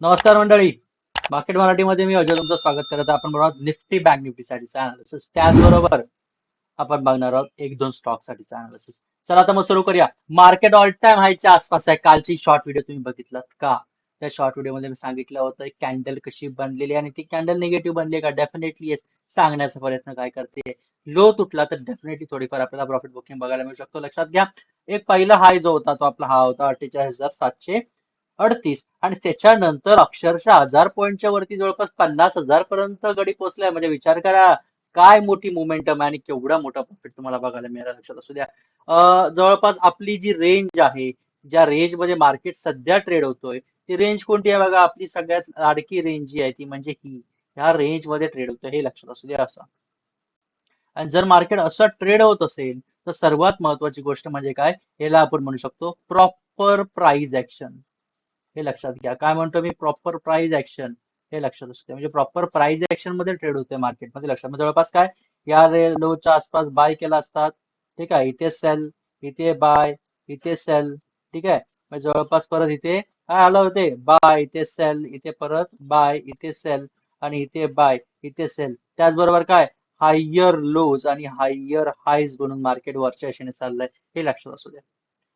नमस्कार मंडळी. मार्केट मराठीमध्ये मी अजय तुमचं स्वागत करत आहे. आपण बघणार निफ्टी बँक निफ्टीसाठीचा अनालिसिस त्याचबरोबर आपण बघणार आहोत एक दोन स्टॉक साठीचा अनालिसिस चला आता मग सुरू करूया. मार्केट ऑल टाइम हायच्या आसपास आहे. कालची शॉर्ट व्हिडिओ तुम्ही बघितलात का? त्या शॉर्ट व्हिडिओमध्ये मी सांगितलं होतं कॅन्डल कशी बनलेली आणि ती कॅन्डल निगेटिव्ह बनली आहे का? डेफिनेटली येस सांगण्याचा प्रयत्न काय करते? लो तुटला तर डेफिनेटली थोडीफार आपल्याला प्रॉफिट बुकिंग बघायला मिळू शकतो. लक्षात घ्या. एक पहिला हाय जो होता तो आपला हा होता अठ्ठेचाळीस हजार सातशे अडतीस. आणि त्याच्यानंतर अक्षरशः हजार पॉईंटच्या वरती जवळपास पन्नास हजार पर्यंत गडी पोहोचलाय म्हणजे विचार करा काय मोठी मोमेंटम आहे आणि केवढा मोठा प्रॉफिट तुम्हाला बघायला मिळाला लक्षात असू द्या. जवळपास आपली जी रेंज आहे ज्या रेंजमध्ये मार्केट सध्या ट्रेड होतोय ती रेंज कोणती आहे बघा? आपली सगळ्यात लाडकी रेंज जी आहे ती म्हणजे ही. ह्या रेंजमध्ये ट्रेड होतं हे लक्षात असू द्या असं. आणि जर मार्केट असं ट्रेड होत असेल तर सर्वात महत्वाची गोष्ट म्हणजे काय? याला आपण म्हणू शकतो प्रॉपर प्राइस ऍक्शन हे लक्षात घ्या. काय म्हणतो मी? प्रॉपर प्राइस ऍक्शन हे लक्षात असते म्हणजे प्रॉपर प्राइस ऍक्शनमध्ये ट्रेड होते मार्केटमध्ये लक्षात. म्हणजे जवळपास काय? या लोच्या आसपास बाय केला असतात. ठीक आहे? इथे सेल इथे बाय इथे सेल ठीक आहे? म्हणजे जवळपास परत इथे काय आलं होते? बाय इथे सेल इथे परत बाय इथे सेल आणि इथे बाय इथे सेल त्याचबरोबर काय? हायर लोज आणि हायर हायज बनून मार्केट वरच्या दिशेने चाललंय. हे लक्षात असू द्या.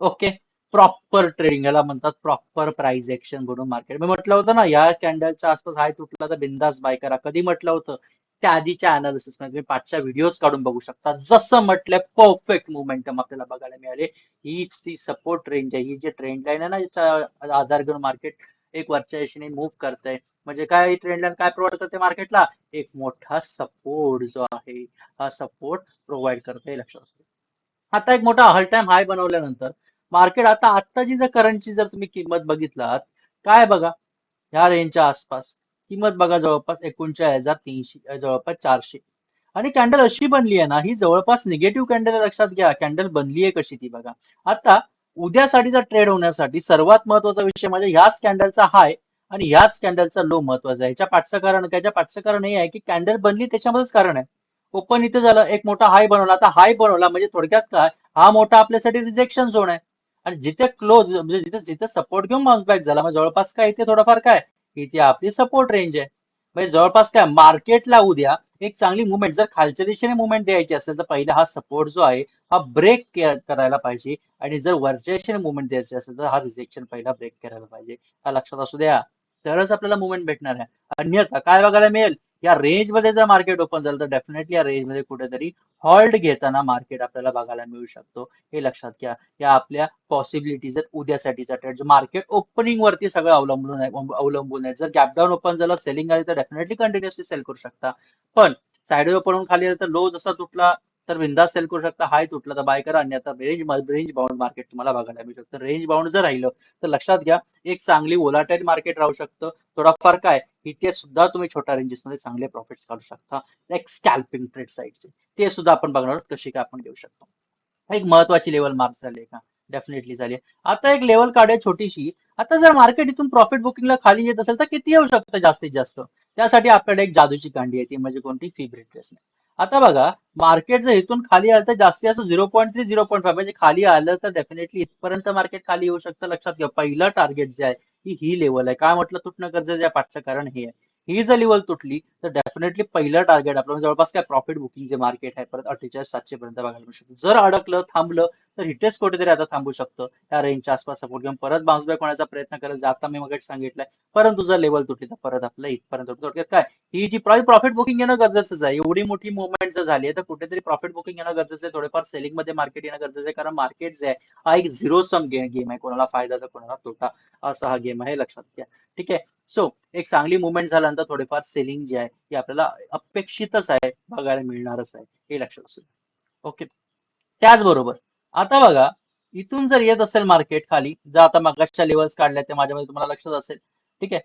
ओके प्रॉपर ट्रेडिंग याला म्हणतात प्रॉपर प्राइस एक्शन म्हणून मार्केट मी म्हटलं होतं ना या कॅन्डलच्या आसपास हाय तुटला तर बिंदास बाय करा. कधी म्हटलं होतं? त्या आधीच्या अनालिसिसमध्ये. तुम्ही पाचच्या व्हिडिओज काढून बघू शकता. जसं म्हटलंय परफेक्ट मुवमेंटम आपल्याला बघायला मिळाले. ही ती सपोर्ट रेंज आहे ही जी ट्रेंड लाईन आहे ना याचा आधार घेऊन मार्केट एक वरच्या दिशेने मूव्ह करतंय. म्हणजे काय ट्रेंड लाईन काय प्रोव्हाइड करते मार्केटला एक मोठा सपोर्ट जो आहे हा सपोर्ट प्रोव्हाइड करते लक्षात असते आता एक मोठा ऑल टाइम हाय बनवल्यानंतर मार्केट आता आत्ताची जर करंटची जर तुम्ही किंमत बघितलात काय बघा? ह्या रेंजच्या आसपास. किंमत बघा जवळपास एकोणचाळीस हजार तीनशे जवळपास चारशे. आणि कॅन्डल अशी बनली आहे ना ही जवळपास निगेटिव्ह कॅन्डल लक्षात घ्या. कॅन्डल बनली आहे कशी ती बघा. आता उद्यासाठीचा ट्रेड होण्यासाठी सर्वात महत्त्वाचा विषय म्हणजे ह्याच कॅन्डलचा हाय आणि ह्याच कॅन्डलचा लो महत्त्वाचा आहे. ह्याच्या पाठचं कारण त्याच्या पाठचं कारण हे आहे की कॅन्डल बनली त्याच्यामध्येच कारण आहे. ओपन इथे झालं एक मोठा हाय बनवला. आता हाय बनवला म्हणजे थोडक्यात काय? हा मोठा आपल्यासाठी रिजेक्शन झोन आहे. आणि जिथे क्लोज म्हणजे जिथे जिथे सपोर्ट घेऊन बाउन्स बॅक झाला म्हणजे जवळपास काय इथे थोडंफार काय इथे आपली सपोर्ट रेंज आहे. म्हणजे जवळपास काय मार्केटला उद्या एक चांगली मुवमेंट जर खालच्या दिशेने मुवमेंट द्यायची असेल तर पहिला हा सपोर्ट जो आहे हा ब्रेक करायला पाहिजे. आणि जर वरच्या दिशेने मुवमेंट द्यायची असेल तर हा रिजेक्शन पहिला ब्रेक करायला पाहिजे. हा लक्षात असू द्या. तरच आपल्याला मुवमेंट भेटणार आहे. अन्यथा काय बघायला मिळेल? या रेंजमध्ये जर मार्केट ओपन झालं तर डेफिनेटली या रेंजमध्ये कुठेतरी हॉल्ट घेताना मार्केट आपल्याला बघायला मिळू शकतो. हे लक्षात घ्या. या आपल्या पॉसिबिलिटीज आहेत उद्यासाठीचा ट्रेड मार्केट ओपनिंग वरती सगळं अवलंबून आहे अवलंबून आहे. जर गॅपडाऊन ओपन झालं सेलिंग आली तर डेफिनेटली कंटिन्युअसली सेल करू शकता. पण साईडवे ओपन होऊन खाली आलं तर लो जसा तुटला तर बिंदास सेल करू शकता. हाय तुटला तर बाय करा. आणि आता रेंज रेंज बाउंड मार्केट तुम्हाला बघायला मिळू शकतं. रेंज बाउंड जर राहिलं तर लक्षात घ्या एक चांगली ओलाटाईल मार्केट राहू शकतं. थोडाफार काय? इथे सुद्धा तुम्ही छोट्या रेंजेसमध्ये चांगले प्रॉफिट्स काढू शकता. लाईक स्कॅल्पिंग ट्रेड साईडचे ते सुद्धा आपण बघणार आहोत कशी काय आपण घेऊ शकतो. एक महत्वाची लेवल मार्क झाली का? डेफिनेटली झाली आता एक लेवल काढूया छोटीशी. आता जर मार्केट इथून प्रॉफिट बुकिंगला खाली येत असेल तर किती येऊ शकतं जास्तीत जास्त? त्यासाठी आपल्याला एक जादूची कांडी आहे ती म्हणजे कोणती? फिबरेट ड्रेस नाही आता बघा मार्केट जर इथून खाली आलं तर जास्ती असं zero point three zero point five म्हणजे खाली आलं तर डेफिनेटली इथपर्यंत मार्केट खाली येऊ शकतं. लक्षात घ्या पहिलं टार्गेट जे आहे ही ही लेवल आहे. काय म्हटलं? तुटणं गरजेचं आहे. पाठचं कारण हे आहे. ही जर लेवल तुटली तर डेफिनेटली पहिलं टार्गेट आपलं म्हणजे जवळपास काय प्रॉफिट बुकिंग जे मार्केट आहे परत अठ्ठेचाळीस सातशे पर्यंत बघायला मिळू शकतो. जर अडकलं थांबलं तर इथेच कुठेतरी आता थांबू शकतं. या रेंजच्या आसपास सपोर्ट घेऊन परत बाउन्स बॅक होण्याचा प्रयत्न करत जाता मी मग सांगितलंय परंतु जर लेवल तुटली तर परत आपलं इथपर्यंत थोडक्यात काय? ही जी प्रॉफिट बुकिंग येणं गरजेचंच आहे. एवढी मोठी मुवमेंट जर झाली तर कुठेतरी प्रॉफिट बुकिंग येणं गरजेचं आहे थोडेफार सेलिंगमध्ये मार्केट येणं गरजेचं आहे कारण मार्केट जे आहे हा एक झिरो सम गेम आहे. कोणाला फायदा तर कोणाला तोटा असा हा गेम आहे. लक्षात घ्या. ठीक आहे? सो एक चांगली मुवमेंट झाल्यानंतर थोडेफार सेलिंग जे आहे ती आपल्याला अपेक्षितच आहे बघायला मिळणारच आहे हे लक्षात असू ओके त्याचबरोबर आता बघा इथून जर येत असेल मार्केट खाली जर आता मागासच्या लेवल्स काढल्या ते माझ्यामध्ये तुम्हाला लक्षात असेल. ठीक आहे?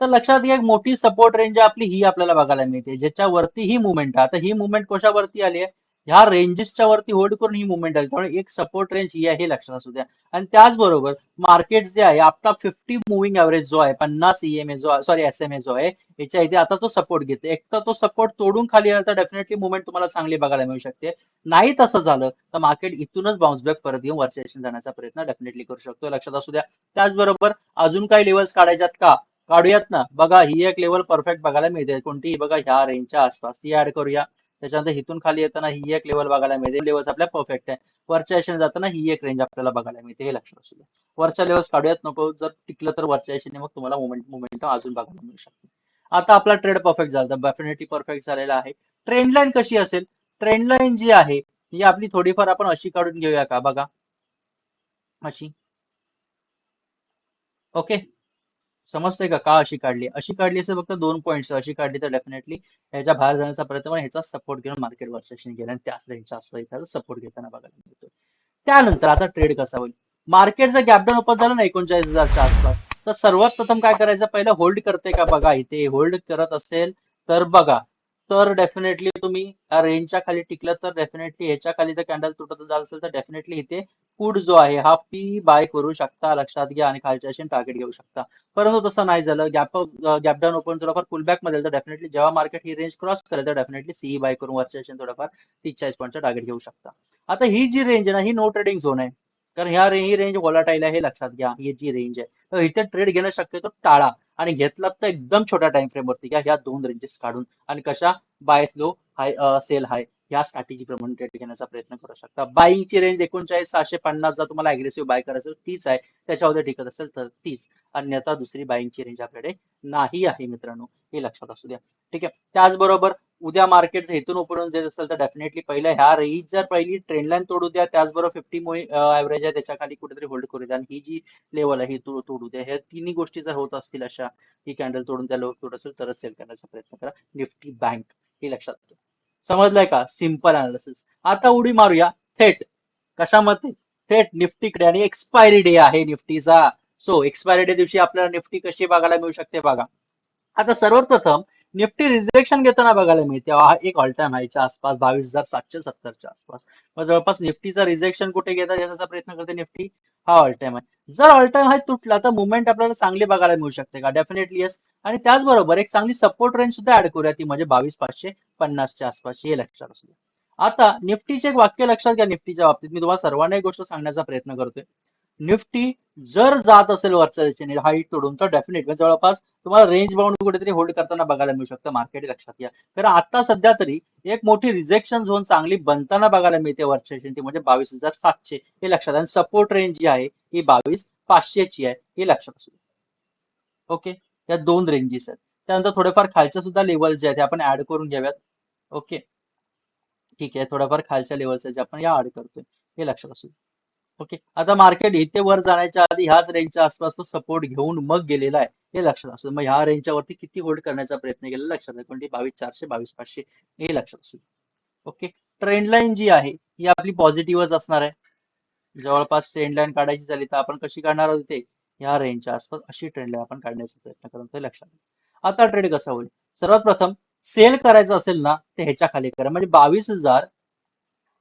तर लक्षात घ्या एक मोठी सपोर्ट रेंज आपली ही आपल्याला बघायला मिळते ज्याच्यावरती ही मुवमेंट आहे. आता ही मुवमेंट कशावरती आली आहे? ह्या रेंजेसच्या वरती होल्ड करून ही मुवमेंट आली. त्यामुळे एक सपोर्ट रेंज ही आहे हे लक्षात असू द्या. आणि त्याचबरोबर मार्केट जे आहे आपला फिफ्टी मुव्हिंग ऍव्हरेज जो आहे पन्नास ईएमए जो सॉरी एस एम ए जो आहे याच्या इथे आता तो सपोर्ट घेते एक तर तो सपोर्ट तोडून खाली आला तर डेफिनेटली मुवमेंट तुम्हाला चांगली बघायला मिळू शकते. नाही तसं झालं तर मार्केट इथूनच बाउन्स बॅक परत येऊन वरच्या जाण्याचा प्रयत्न डेफिनेटली करू शकतो. लक्षात असू द्या. त्याचबरोबर अजून काही लेवल्स काढायच्यात का? काढूयात ना. बघा ही एक लेवल परफेक्ट बघायला मिळते. कोणतीही बघा ह्या रेंजच्या आसपास ती ऍड करूया. त्याच्यानंतर इथून खाली येताना ही एक लेवल बघायला मिळते. लेवल्स आपल्या परफेक्ट आहे. वरच्या एशन जाताना ही एक रेंज आपल्याला बघायला मिळते. हे लक्षात असू द्या. वरच्या लेवल्स काढूयात नको. जर टिकलं तर वरच्या एशेने मग तुम्हाला मोमेंट अजून बघायला मिळू शकते. आता आपला ट्रेड परफेक्ट झाला. डेफिनेटली परफेक्ट झालेला आहे. ट्रेंडलाईन कशी असेल? ट्रेंडलाईन जी आहे ही आपली थोडीफार आपण अशी काढून घेऊया का? बघा. अशी. ओके समजतंय का? का अशी काढली? अशी काढली असेल फक्त दोन पॉईंट्स अशी काढली तर डेफिनेटली ह्याच्या बाहेर जाण्याचा प्रयत्न पण ह्याचा सपोर्ट घेऊन मार्केट वर्षाशी गेला आणि त्याच रेंजचा आसपास एखादा सपोर्ट घेताना बघायला मिळतो त्यानंतर आता ट्रेड कसा होईल? मार्केट जर गॅपडाऊन ओपन झालं ना एकोणचाळीस हजारच्या आसपास तर सर्वात प्रथम काय करायचं? पहिलं होल्ड करते का बघा इथे? होल्ड करत असेल तर बघा तर डेफिनेटली तुम्ही या रेंजच्या खाली टिकलं तर डेफिनेटली ह्याच्या खाली जर कॅन्डल तुटत जात असेल तर डेफिनेटली इथे पुट जो आहे हा पी बाय करू शकता. लक्षात घ्या आणि खालच्या अशी टार्गेट घेऊ शकता. परंतु तसं नाही झालं. गॅप गॅप डाऊन ओपन थोडाफार पुलबॅकमध्ये तर डेफिनेटली जेव्हा मार्केट ही रेंज क्रॉस करेल तर डेफिनेटली सीई बाय करून वरच्या अशी थोडाफार तीस चाळीस पॉईंटचा टार्गेट घेऊ शकता. आता ही जी रेंज आहे ना ही नो ट्रेडिंग झोन आहे. कारण ह्या ही रेंज वॉलाटाईल आहे हे लक्षात घ्या. ही जी रेंज आहे. तर इथे ट्रेड घेणं शक्यतो टाळा. आणि घेतलात तर एकदम छोट्या टाइम फ्रेम वरती घ्या. ह्या दोन रेंजेस काढून. आणि कशा? Buy low high sell high या स्ट्रॅटेजी प्रमाणे ट्रेड घेण्याचा प्रयत्न करू शकता. बाईंगची रेंज एकोणचाळीस सहाशे पन्नास जर तुम्हाला अग्रेसिव्ह बाय करायचं असेल तीच आहे. त्याच्यामध्ये टिकत असेल तर तीच. अन्यथा दुसरी बाईंगची रेंज आपल्याकडे नाही आहे मित्रांनो. हे लक्षात असू द्या. ठीक आहे. त्याचबरोबर उद्या मार्केट हेतून उपडून जात असेल तर डेफिनेटली पहिल्या ह्या रेंज जर पहिली ट्रेंड लाईन तोडू द्या त्याचबरोबर फिफ्टी ऍव्हरेज आहे त्याच्याखाली कुठेतरी होल्ड करू द्या. आणि ही जी लेवल आहे ही तोडू द्या. ह्या तिन्ही गोष्टी जर होत असतील अशा ही कॅन्डल तोडून त्या लोक तोड असेल तरच सेल करण्याचा प्रयत्न करा. निफ्टी बँक हे लक्षात समजलंय का? सिंपल अनालिसिस आता उडी मारूया. थेट कशामध्ये? थेट निफ्टीकडे आणि एक्सपायरी डे आहे निफ्टीचा. सो एक्सपायरी डे दिवशी आपल्याला निफ्टी कशी बघायला मिळू शकते बघा. आता सर्वप्रथम निफ्टी रिजेक्शन घेताना बघायला मिळते. हा एक ऑल टाइम हायच्या आसपास बावीस हजार सातशे सत्तरच्या आसपास. मग जवळपास निफ्टीचा रिजेक्शन कुठे घेता याचा प्रयत्न करते निफ्टी? हा ऑल टाइम आहे जर ऑल टाइम हाय तुटला तर मुवमेंट आपल्याला चांगली बघायला मिळू शकते का? डेफिनेटली येस आणि त्याचबरोबर एक चांगली सपोर्ट रेंज सुद्धा ऍड करूया ती म्हणजे बावीस पाचशे पन्नासच्या आसपास हे लक्षात असू आता निफ्टीचे एक वाक्य लक्षात घ्या निफ्टीच्या बाबतीत. मी तुम्हाला सर्वांना एक गोष्ट सांगण्याचा प्रयत्न करतोय. निफ्टी जर जात असेल वरच्या दिशेने हाईट तोडून तर डेफिनेट म्हणजे जवळपास तुम्हाला रेंज बाउंड कुठेतरी होल्ड करताना बघायला मिळू शकतं मार्केट लक्षात घ्या. कारण आता सध्या तरी एक मोठी रिजेक्शन झोन चांगली बनताना बघायला मिळते वरच्या दिशेने ती म्हणजे बावीस हजार सातशे. हे लक्षात आणि सपोर्ट रेंज जी आहे ही बावीस पाचशेची आहे हे लक्षात असू ओके या दोन रेंजेस आहेत. त्यानंतर थोडेफार खालच्या सुद्धा लेवल जे आहेत आपण ऍड करून घ्याव्यात ओके ठीक आहे थोड्याफार खालच्या लेवलचे जे आपण या ऍड करतोय हे लक्षात असू ओके. आता मार्केट इथे वर जाण्याच्या आधी ह्याच रेंजच्या आसपास तो सपोर्ट घेऊन मग गेलेला आहे हे लक्षात असू मग ह्या रेंजच्या वरती किती होल्ड करण्याचा प्रयत्न केला लक्षात आहे कोणती? बावीस चारशे बावीस पाचशे हे लक्षात असू ओके. ट्रेंड लाईन जी आहे ही आपली पॉझिटिव्हच असणार आहे. जवळपास ट्रेंड लाईन काढायची झाली तर आपण कशी काढणार आहोत इथे? ह्या रेंजच्या आसपास अशी ट्रेंड लाईन आपण काढण्याचा प्रयत्न करून ते लक्षात आता ट्रेड कसा होईल? सर्वात प्रथम सेल करायचं असेल ना ते ह्याच्या खाली करा. म्हणजे बावीस हजार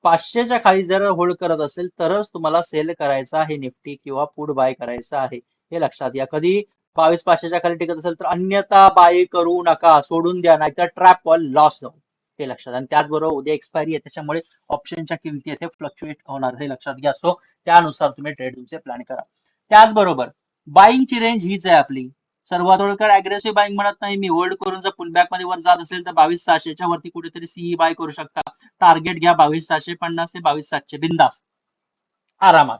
पाचशेच्या खाली जर होल्ड करत असेल तरच तुम्हाला सेल करायचा आहे निफ्टी किंवा पुढ बाय करायचा आहे. हे लक्षात या कधी बावीस पाचशेच्या खाली टिकत असेल तर अन्यथा बाय करू नका सोडून द्या नाहीतर ट्रॅप ऑल लॉस जाऊ. हे लक्षात आणि त्याचबरोबर उद्या एक्सपायरी आहे त्याच्यामुळे ऑप्शनच्या किमती येथे फ्लक्च्युएट होणार. हे लक्षात घ्या. सो त्यानुसार तुम्ही ट्रेड तुमचे प्लॅन करा. त्याचबरोबर बाईंगची रेंज हीच आहे आपली. सर्वात ओळखर अग्रेसिव्ह बाईंग म्हणत नाही. मी होल्ड करून जर पुलबॅकमध्ये वर जात असेल तर बावीस सहाशेच्या वरती कुठेतरी सीई बाय करू शकता. टार्गेट घ्या बावीस सहाशे पन्नास ते बावीस सातशे. बिंदास. आरामात.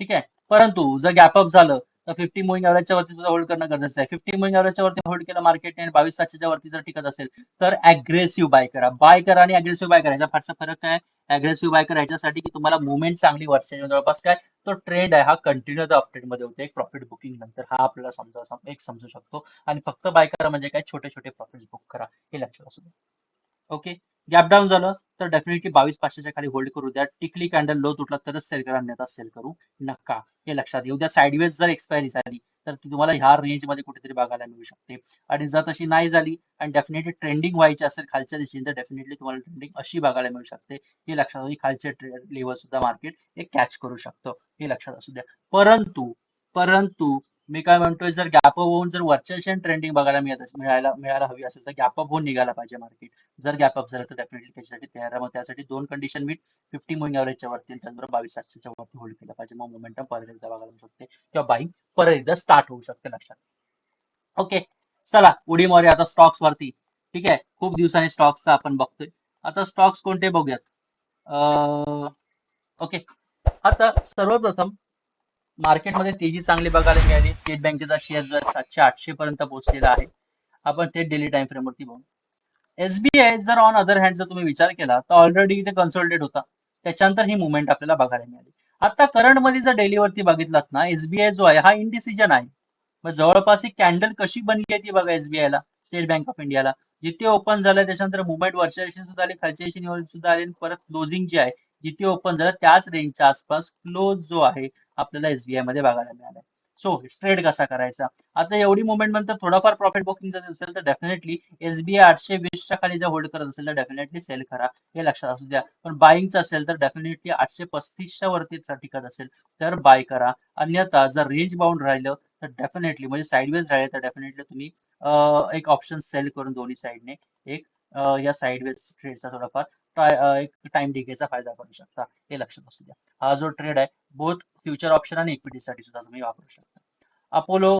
ठीक आहे? परंतु जर गॅपअप झालं तर फिफ्टी मोईंग एव्हरेजच्या वरती सुद्धा होल्ड करणं गरजेचं आहे. फिफ्टी मोईंग एव्हरेजच्या वरती होल्ड केलं मार्केटने आणि बावीस सातशेच्या वरती जर टिकत असेल तर अग्रेसिव्ह बाय करा. बाय करा आणि अग्रेसिव्ह बाय करा. याचा फारसा फरक काय? अग्रेसिव्ह बाय करा याच्यासाठी की तुम्हाला मुवमेंट चांगली वर्षाच्या जवळपास काय? तो ट्रेंड आहे हा कंटिन्यू अपडेटमध्ये एक प्रॉफिट बुकिंग नंतर हा आपल्याला समजा सम- एक समजू शकतो. आणि फक्त बाय करा म्हणजे काय? छोटे छोटे प्रॉफिट बुक करा. हे लक्षात असू द्या ओके गॅप डाऊन झालं तर डेफिनेटली बावीस पाचशेच्या खाली होल्ड करू द्या. टिकली कॅन्डल लो तुटला तरच सेल करा. अन्यथा सेल करू नका. हे लक्षात येऊ द्या. साईडवेज जर एक्सपायरी झाली तर ती तुम्हाला ह्या रेंजमध्ये कुठेतरी बघायला मिळू शकते. आणि जर तशी नाही झाली आणि डेफिनेटली ट्रेंडिंग व्हायची असेल खालच्या दिशेने तर डेफिनेटली तुम्हाला ट्रेंडिंग अशी बघायला मिळू शकते. हे लक्षात असू द्या. खालचे लेवल सुद्धा मार्केट हे कॅच करू शकतं. हे लक्षात असू द्या. परंतु परंतु मी काय म्हणतोय जर गॅप होऊन जर वरच्या ट्रेंडिंग बघायला मिळत मिळायला मिळायला हवी असेल तर गॅप होऊन निघायला पाहिजे मार्केट जर गॅप अप झालं तर डेफिनेटली त्याच्यासाठी तयार आहे. मग त्यासाठी दोन कंडिशन मी फिफ्टी मोईंग ॲव्हरेजच्या वरती त्याचबरोबर बावीस सातशेच्या वरती होल्ड केलं पाहिजे. मग मोमेंटम परत एकदा बघायला मिळू शकते. किंवा बाईंग परत एकदा स्टार्ट होऊ शकते लक्षात. ओके चला उडी मारूया आता स्टॉक्स वरती. ठीक आहे? खूप दिवसांनी स्टॉक्सचा आपण बघतोय. आता स्टॉक्स कोणते बघूयात? ओके आता सर्वप्रथम मार्केटमध्ये तेजी चांगली बघायला मिळाली स्टेट बँकेचा शेअर जो आहे सातशे आठशे पर्यंत पोहोचलेला आहे. आपण ते डेली टाइम फ्रेम वरती बघू. एसबीआय जर ऑन अदर हँड जर तुम्ही विचार केला तर ऑलरेडी इथे कन्सोल्टेड होता. त्याच्यानंतर ही मुवमेंट आपल्याला बघायला मिळाली. आता करंटमध्ये जर डेली वरती बघितलात ना एसबीआय जो आहे हा इनडिसिजन आहे. मग जवळपास ही कॅन्डल कशी बनली आहे ती बघा एसबीआय ला स्टेट बँक ऑफ इंडियाला जिथे ओपन झालं त्याच्यानंतर मुवमेंट वरच्या सुद्धा आली खालच्या सुद्धा आली परत क्लोजिंग जी आहे जिथे ओपन झालं त्याच रेंजच्या आसपास क्लोज जो आहे आपल्याला एसबीआयमध्ये बघायला मिळाला सो ट्रेड कसा करायचा? आता एवढी मुवमेंट नंतर थोडाफार प्रॉफिट बुकिंग जर असेल तर डेफिनेटली एसबीआय आठशे वीसच्या खाली जर होल्ड करत असेल तर डेफिनेटली सेल करा. हे लक्षात असू द्या. पण बाईंगचं असेल तर डेफिनेटली आठशे पस्तीसच्या वरती टिकत असेल तर बाय करा. अन्यथा जर रेंज बाउंड राहिलं तर डेफिनेटली म्हणजे साईडवेज राहिले तर डेफिनेटली तुम्ही एक ऑप्शन सेल करून दोन्ही साईडने एक या साईडवेज ट्रेडचा थोडाफार एक टाइम डिकेचा फायदा करू शकता हे लक्षात असू द्या. हा जो ट्रेड आहे बोथ फ्युचर ऑप्शन आणि इक्विटीसाठी सुद्धा तुम्ही वापरू शकता. अपोलो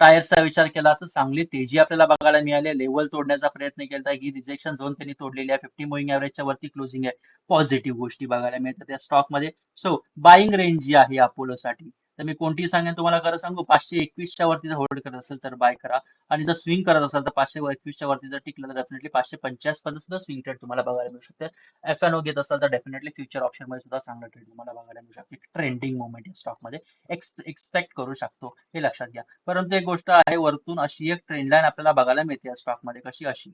टायर्सचा विचार केला तर चांगली तेजी आपल्याला बघायला मिळाली लेवल तोडण्याचा प्रयत्न केला ही रिजेक्शन झोन त्यांनी तोडलेली आहे. फिफ्टी मुव्हिंग ॲव्हरेजच्या वरती क्लोजिंग आहे. पॉझिटिव्ह गोष्टी बघायला मिळतात त्या स्टॉकमध्ये. सो बाईंग रेंज जी आहे अपोलोसाठी तर मी कोणतीही सांगेन तुम्हाला खरं सांगू पाचशे एकवीसच्या वरती जर होल्ड करत असेल तर बाय करा. आणि जर स्विंग करत असाल तर पाचशे एकवीसच्या वरती जर टिकलं तर डेफिनेटली पाचशे पंचाळीस पर्यंत सुद्धा स्विंग ट्रेड तुम्हाला बघायला मिळू शकते. एफ एन ओ घेत असाल तर डेफिनेटली फ्युचर ऑप्शनमध्ये सुद्धा चांगला ट्रेड तुम्हाला बघायला मिळू शकते. ट्रेंडिंग मुवमेंट या स्टॉकमध्ये. एक्सपेक्ट करू शकतो. हे लक्षात घ्या. परंतु एक गोष्ट आहे वरतून अशी एक ट्रेंड लाईन आपल्याला बघायला मिळते या स्टॉकमध्ये. कशी अशी?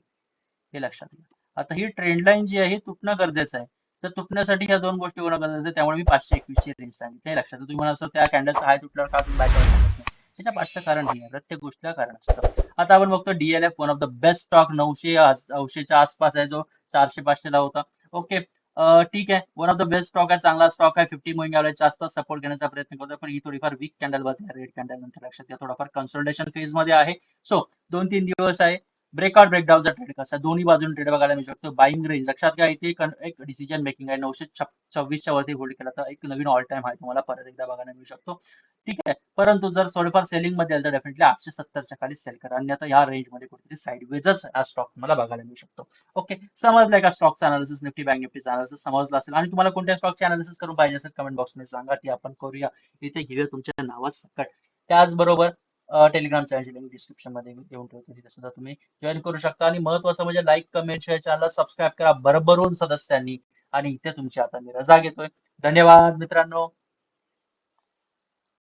हे लक्षात घ्या. आता ही ट्रेंड लाईन जी आहे तुटणं गरजेचं आहे. तर तुटण्यासाठी ह्या दोन गोष्टी होणं गरजेचं त्यामुळे मी पाचशे एकवीसची रेंज सांगितली. हे लक्षात तुम्ही म्हणा त्या कॅन्डलचा हाय तुटल्यावर का तुम्ही बाय करू शकत नाही? त्याच्या पाचचं कारण हे आहे प्रत्येक गोष्टीला कारण असतं. आता आपण बघतो DLF one of the best stock नऊशे आज- नऊशेच्या आसपास आहे जो चारशे पाचशेला होता. ओके ठीक आहे. One of the best stock आहे. चांगला स्टॉक आहे. फिफ्टी मुव्हिंग ॲव्हरेजच्या आसपास सपोर्ट घेण्याचा प्रयत्न करतोय. पण ही थोडीफार वीक कॅन्डल बघते रेड कॅन्डल नंतर लक्षात घ्या थोडाफार कन्सल्टेशन फेजमध्ये आहे. सो दोन तीन दिवस आहे. ब्रेकआउट ब्रेकडाऊनचा ट्रेड कसा? दोन्ही बाजून ट्रेड बघायला मिळू शकतो. बाईंग रेंज लक्षात घ्या इथे एक डिसिजन मेकिंग आहे. नऊशे सव्वीसच्या वरती होल्ड केला तर एक नवीन ऑल टाइम आहे तुम्हाला परत एकदा बघायला मिळू शकतो. ठीक आहे. परंतु जर थोडेफार सेलिंगमध्ये आलं तर डेफिनेटली आठशे सत्तरच्या खाली सेल करा. अन्यथा या रेंजमध्ये कुठेतरी साईडवेजच हा स्टॉक तुम्हाला बघायला मिळू शकतो. ओके समजलं का स्टॉकचा अनालिसिस निफ्टी बँक निफ्टीचा अनालिसिस समजला असेल. आणि तुम्हाला कोणत्या स्टॉकचे अनालिसिस करून पाहिजे असेल कमेंट बॉक्समध्ये सांगा. ती आपण करूया. इथे घेऊया तुमच्या नावासकट त्याचबरोबर टेलिग्राम चॅनलची लिंक डिस्क्रिप्शनमध्ये देऊन ठेवतो. तिथे सुद्धा तुम्ही जॉईन करू शकता. आणि महत्वाचं म्हणजे लाईक कमेंट शेअर चॅनलला सबस्क्राईब करा. भरभरून सदस्यांनी. आणि इथे तुमची आता मी रजा घेतोय. धन्यवाद मित्रांनो.